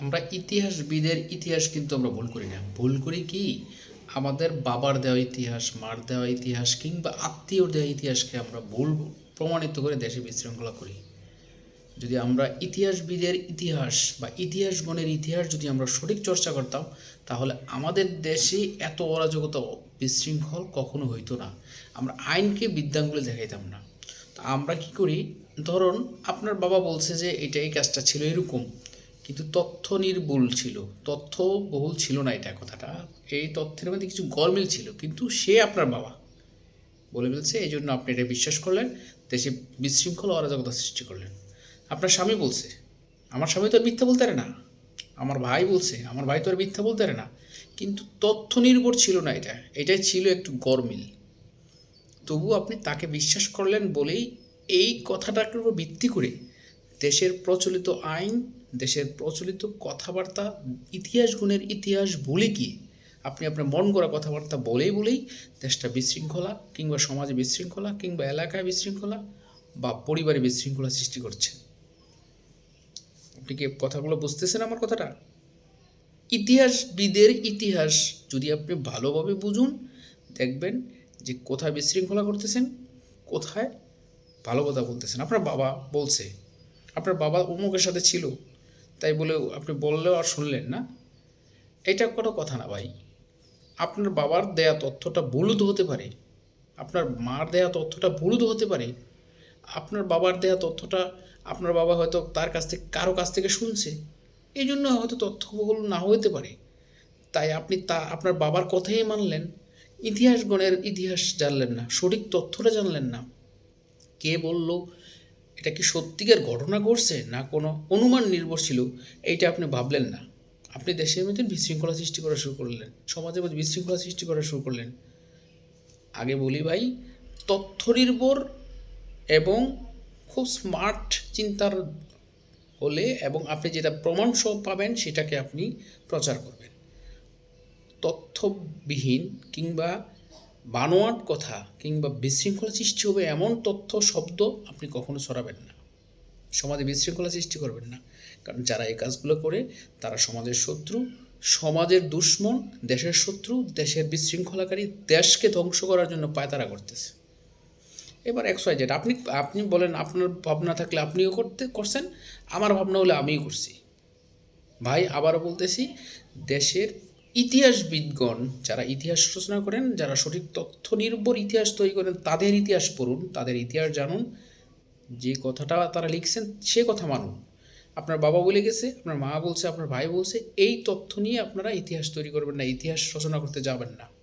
আমরা ইতিহাসবিদের ইতিহাস কিন্তু আমরা ভুল করি না। ভুল করি কি? আমাদের বাবার দেওয়া ইতিহাস, মার দেওয়া ইতিহাস কিংবা আত্মীয়র দেওয়া ইতিহাসকে আমরা ভুল প্রমাণিত করে দেশে বিশৃঙ্খলা করি। যদি আমরা ইতিহাসবিদের ইতিহাস বা ইতিহাসগণের ইতিহাস যদি আমরা সঠিক চর্চা করতাম, তাহলে আমাদের দেশে এত অরাজকতা বিশৃঙ্খল কখনো হইতো না। আমরা আইনকে বিদ্যাঙ্গুলে দেখাইতাম না। তা আমরা কি করি? ধরুন, আপনার বাবা বলছে যে, এটা এই কাজটা ছিল এরকম। কিন্তু তথ্য নির্ভুল ছিল। তথ্য বহুল ছিল না এটা কথাটা। এই তথ্যের মধ্যে কিছু গরমিল ছিল, কিন্তু সে আপনার বাবা। বলে ফেলছে এই জন্য আপনি এটা বিশ্বাস করলেন, দেশে বিশৃঙ্খল অরাজকতা সৃষ্টি করলেন। আপনার স্বামী বলছে, আমার স্বামী তো আর মিথ্যা বলতে পারে না। আমার ভাই বলছে, আমার ভাই তো আর মিথ্যা বলতে পারে না। কিন্তু তথ্য নির্ভর ছিল না এটা। এটাই ছিল একটু গরমিল। তবু আপনি তাকে বিশ্বাস করলেন বলেই এই কথাটার উপর ভিত্তি করে দেশের প্রচলিত আইন, দেশের প্রচলিত কথাবার্তা, ইতিহাস গুণের ইতিহাস বলে কি? আপনি আপনার মন গড়া কথাবার্তা বলেই বলেই দেশটা বিশৃঙ্খলা কিংবা সমাজে বিশৃঙ্খলা কিংবা এলাকায় বিশৃঙ্খলা বা পরিবারে বিশৃঙ্খলা সৃষ্টি করছেন আপনি কি কথাগুলো বুঝতেছেন আমার কথাটা? ইতিহাসবিদের ইতিহাস যদি আপনি ভালোভাবে বুঝুন, দেখবেন যে কোথায় বিশৃঙ্খলা করতেছেন, কোথায় ভালো কথা বলতেছেন। আপনার বাবা বলছে আপনার বাবা অমুকের সাথে ছিল, তাই বলে আপনি বললেও আর শুনলেন না। এটা কোনো কথা না ভাই। আপনার বাবার দেয়া তথ্যটা ভুলুদ হতে পারে, আপনার মার দেয়া তথ্যটা ভুলুদ হতে পারে, আপনার বাবার দেয়া তথ্যটা আপনার বাবা হয়তো তার কাছ থেকে, কারও কাছ থেকে শুনছে এই জন্য হয়তো তথ্যবহুল না হতে পারে। তাই আপনি তা, আপনার বাবার কথাই মানলেন, ইতিহাসগণের ইতিহাস জানলেন না, সঠিক তথ্যটা জানলেন না। কে বলল এটা কি সত্যিকার ঘটনা ঘটছে না কোনো অনুমান নির্ভর ছিল? এইটা আপনি ভাবলেন না। আপনি দেশের মধ্যে বিশৃঙ্খলা সৃষ্টি করা শুরু করলেন, সমাজের মধ্যে বিশৃঙ্খলা সৃষ্টি করা শুরু করলেন। আগে বলি ভাই তথ্য নির্ভর এবং খুব স্মার্ট চিন্তার হলে এবং আপনি যেটা প্রমাণ সহ পাবেন সেটাকে আপনি প্রচার করবেন। তথ্যবিহীন কিংবা বানোয়াট কথা কিংবা বিশৃঙ্খলা সৃষ্টি হবে এমন তথ্য, শব্দ আপনি কখনো ছড়াবেন না। সমাজে বিশৃঙ্খলা সৃষ্টি করবেন না। কারণ যারা এই কাজগুলো করে, তারা সমাজের শত্রু, সমাজের দুশ্মন, দেশের শত্রু, দেশের বিশৃঙ্খলাকারী দেশকে ধ্বংস করার জন্য পায়তারা করতেছে। এবার এক্স ওয়াই আপনি আপনি বলেন, আপনার ভাবনা থাকলে আপনিও করতে, করছেন, আমার ভাবনা হলে আমিও করছি। ভাই, আবারও বলতেছি, দেশের ইতিহাসবিদগণ, যারা ইতিহাস রচনা করেন, যারা সঠিক তথ্য নির্ভর ইতিহাস তৈরি করেন, তাদের ইতিহাস পড়ুন, তাদের ইতিহাস জানুন। যে কথাটা তারা লিখছেন, সে কথা মানুন। আপনার বাবা বলে গেছে, আপনার মা বলছে, আপনার ভাই বলছে, এই তথ্য নিয়ে আপনারা ইতিহাস তৈরি করবেন না, ইতিহাস রচনা করতে যাবেন না।